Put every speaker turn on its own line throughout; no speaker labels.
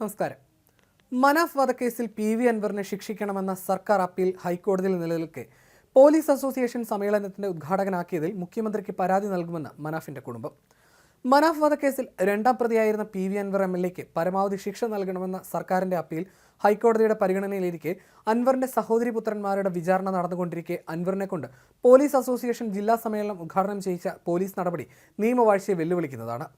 നമസ്കാരം. മനാഫ് വധക്കേസിൽ P V അൻവറിനെ ശിക്ഷിക്കണമെന്ന സർക്കാർ അപ്പീൽ ഹൈക്കോടതിയിൽ നിലനിൽക്കെ പോലീസ് അസോസിയേഷൻ സമ്മേളനത്തിന്റെ ഉദ്ഘാടകനാക്കിയതിൽ മുഖ്യമന്ത്രിക്ക് പരാതി നൽകുമെന്ന് മനാഫിന്റെ കുടുംബം. മനാഫ് വധക്കേസിൽ രണ്ടാം പ്രതിയായിരുന്ന P V Anvar M L എക്ക് പരമാവധി ശിക്ഷ നൽകണമെന്ന സർക്കാരിന്റെ അപ്പീൽ ഹൈക്കോടതിയുടെ പരിഗണനയിലിരിക്കെ അൻവറിന്റെ സഹോദരി പുത്രന്മാരുടെ വിചാരണ നടന്നുകൊണ്ടിരിക്കെ അൻവറിനെ കൊണ്ട് പോലീസ് അസോസിയേഷൻ ജില്ലാ സമ്മേളനം ഉദ്ഘാടനം ചെയ്യിച്ച പോലീസ് നടപടി നിയമവാഴ്ചയെ വെല്ലുവിളിക്കുന്നതാണ്.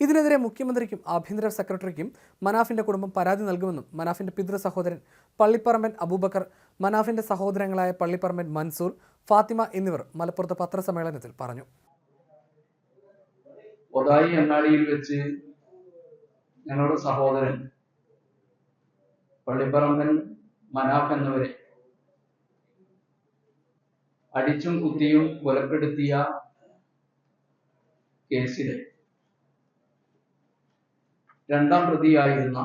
ഇതിനെതിരെ മുഖ്യമന്ത്രിക്കും ആഭ്യന്തര സെക്രട്ടറിക്കും മനാഫിന്റെ കുടുംബം പരാതി നൽകുമെന്നും മനാഫിന്റെ പിതൃ സഹോദരൻ പള്ളിപ്പറമ്പൻ അബൂബക്കർ മനാഫിന്റെ സഹോദരങ്ങളായ പള്ളിപ്പറമ്പൻ മൻസൂർ ഫാത്തിമ എന്നിവർ മലപ്പുറത്ത് പത്രസമ്മേളനത്തിൽ പറഞ്ഞു.
ഒതായി വെച്ച് ഞങ്ങളുടെ സഹോദരൻ പള്ളിപ്പറമ്പൻ മനാഫ് എന്നിവരെ അടിച്ചും കുത്തിയും കൊലപ്പെടുത്തിയ കേസിലെ രണ്ടാം പ്രതിയായിരുന്ന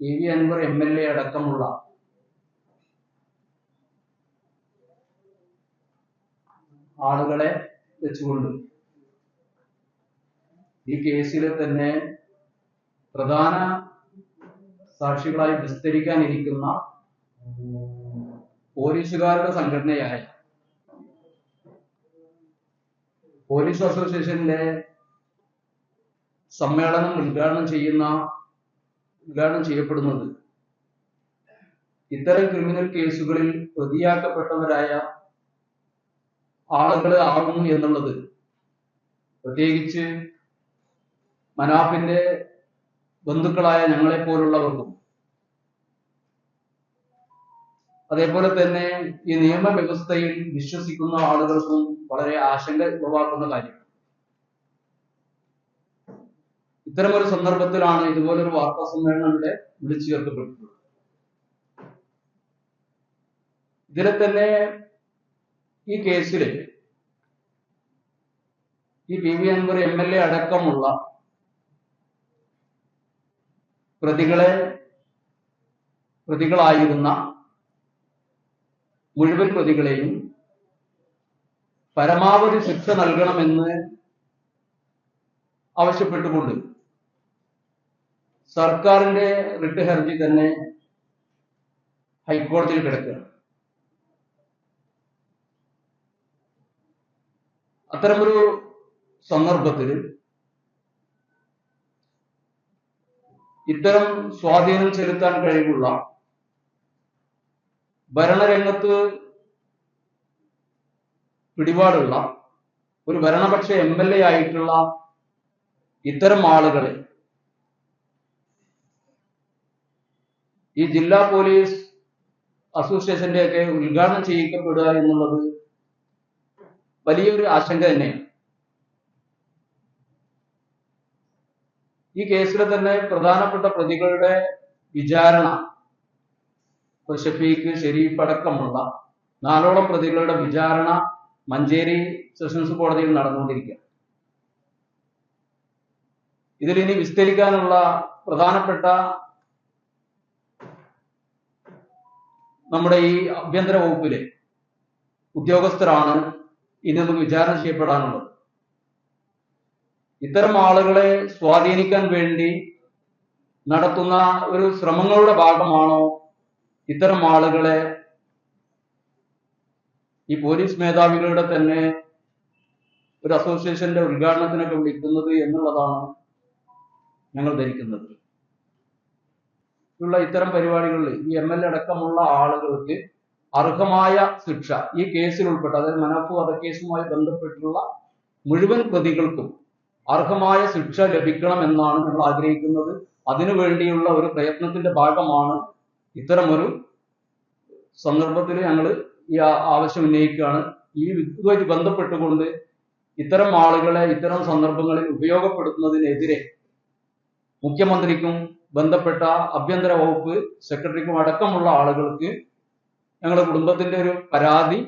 E V Anvar M L A അടക്കമുള്ള ആളുകളെ വെച്ചുകൊണ്ട് ഈ കേസിലെ തന്നെ പ്രധാന സാക്ഷികളായി വിസ്തരിക്കാനിരിക്കുന്ന പോലീസുകാരുടെ സംഘടനയായ പോലീസ് അസോസിയേഷന്റെ സമ്മേളനം ഉദ്ഘാടനം ചെയ്യുന്ന ഉദ്ഘാടനം ചെയ്യപ്പെടുന്നത് ഇത്തരം ക്രിമിനൽ കേസുകളിൽ പ്രതിയാക്കപ്പെട്ടവരായ ആളുകൾ ആകുന്നു എന്നുള്ളത്. പ്രത്യേകിച്ച് മനാഫിന്റെ ബന്ധുക്കളായ ഞങ്ങളെ പോലുള്ളവർക്കും. അതേപോലെ തന്നെ ഈ നിയമവ്യവസ്ഥയിൽ വിശ്വസിക്കുന്ന ആളുകൾക്കും വളരെ ആശങ്ക ഉളവാക്കുന്ന കാര്യം ഇത്തരമൊരു സന്ദർഭത്തിലാണ് ഇതുപോലൊരു വാർത്താ സമ്മേളനം ഇവിടെ വിളിച്ചു ചേർക്കപ്പെട്ടിട്ടുള്ളത് ഇതിലെ തന്നെ ഈ കേസിൽ ഈ P V Anvar M L A അടക്കമുള്ള പ്രതികളെ പ്രതികളായിരുന്ന മുഴുവൻ പ്രതികളെയും പരമാവധി ശിക്ഷ നൽകണമെന്ന് ആവശ്യപ്പെട്ടുകൊണ്ട് സർക്കാരിന്റെ റിട്ട് ഹർജി തന്നെ ഹൈക്കോടതിയിൽ കിടക്കുക. അത്തരമൊരു സന്ദർഭത്തിൽ ഇത്തരം സ്വാധീനം ചെലുത്താൻ കഴിവുള്ള ഭരണരംഗത്ത് പിടിപാടുള്ള ഒരു ഭരണപക്ഷ എം എൽ എ ആയിട്ടുള്ള ഇത്തരം ആളുകളെ ഈ ജില്ലാ പോലീസ് അസോസിയേഷന്റെ ഒക്കെ ഉദ്ഘാടനം ചെയ്യിക്കപ്പെടുക എന്നുള്ളത് വലിയൊരു ആശങ്ക തന്നെയാണ്. ഈ കേസിലെ തന്നെ പ്രധാനപ്പെട്ട പ്രതികളുടെ വിചാരണ ഷഫീഖ് ഷെരീഫ് അടക്കമുള്ള നാലോളം പ്രതികളുടെ വിചാരണ മഞ്ചേരി സെഷൻസ് കോടതിയിൽ നടന്നുകൊണ്ടിരിക്കുക ഇതിലിനി വിസ്തരിക്കാനുള്ള പ്രധാനപ്പെട്ട നമ്മുടെ ഈ ആഭ്യന്തര വകുപ്പിലെ ഉദ്യോഗസ്ഥരാണ് ഇനി നമുക്ക് വിചാരണ ചെയ്യപ്പെടാനുള്ളത്. ഇത്തരം ആളുകളെ സ്വാധീനിക്കാൻ വേണ്ടി നടത്തുന്ന ഒരു ശ്രമങ്ങളുടെ ഭാഗമാണോ ഇത്തരം ആളുകളെ ഈ പോലീസ് മേധാവികളുടെ തന്നെ ഒരു അസോസിയേഷന്റെ ഉദ്ഘാടനത്തിനൊക്കെ വിളിക്കുന്നത് എന്നുള്ളതാണ് ഞങ്ങൾ ധരിക്കുന്നത്. ഉള്ള ഇത്തരം പരിപാടികളിൽ ഈ എം എൽ എ അടക്കമുള്ള ആളുകൾക്ക് അർഹമായ ശിക്ഷ ഈ കേസിൽ ഉൾപ്പെട്ട അതായത് മനാഫ് വധക്കേസുമായി ബന്ധപ്പെട്ടുള്ള മുഴുവൻ പ്രതികൾക്കും അർഹമായ ശിക്ഷ ലഭിക്കണം എന്നാണ് ഞങ്ങൾ ആഗ്രഹിക്കുന്നത്. അതിനു വേണ്ടിയുള്ള ഒരു പ്രയത്നത്തിന്റെ ഭാഗമാണ് ഇത്തരമൊരു സന്ദർഭത്തിൽ ഞങ്ങൾ ഈ ആവശ്യം ഉന്നയിക്കുകയാണ്. ഈ ഇതുമായിട്ട് ബന്ധപ്പെട്ടുകൊണ്ട് ഇത്തരം ആളുകളെ ഇത്തരം സന്ദർഭങ്ങളിൽ ഉപയോഗപ്പെടുത്തുന്നതിനെതിരെ മുഖ്യമന്ത്രിക്കും ബന്ധപ്പെട്ട ആഭ്യന്തര വകുപ്പ് സെക്രട്ടറിക്കും അടക്കമുള്ള ആളുകൾക്ക് ഞങ്ങളുടെ കുടുംബത്തിന്റെ ഒരു പരാതി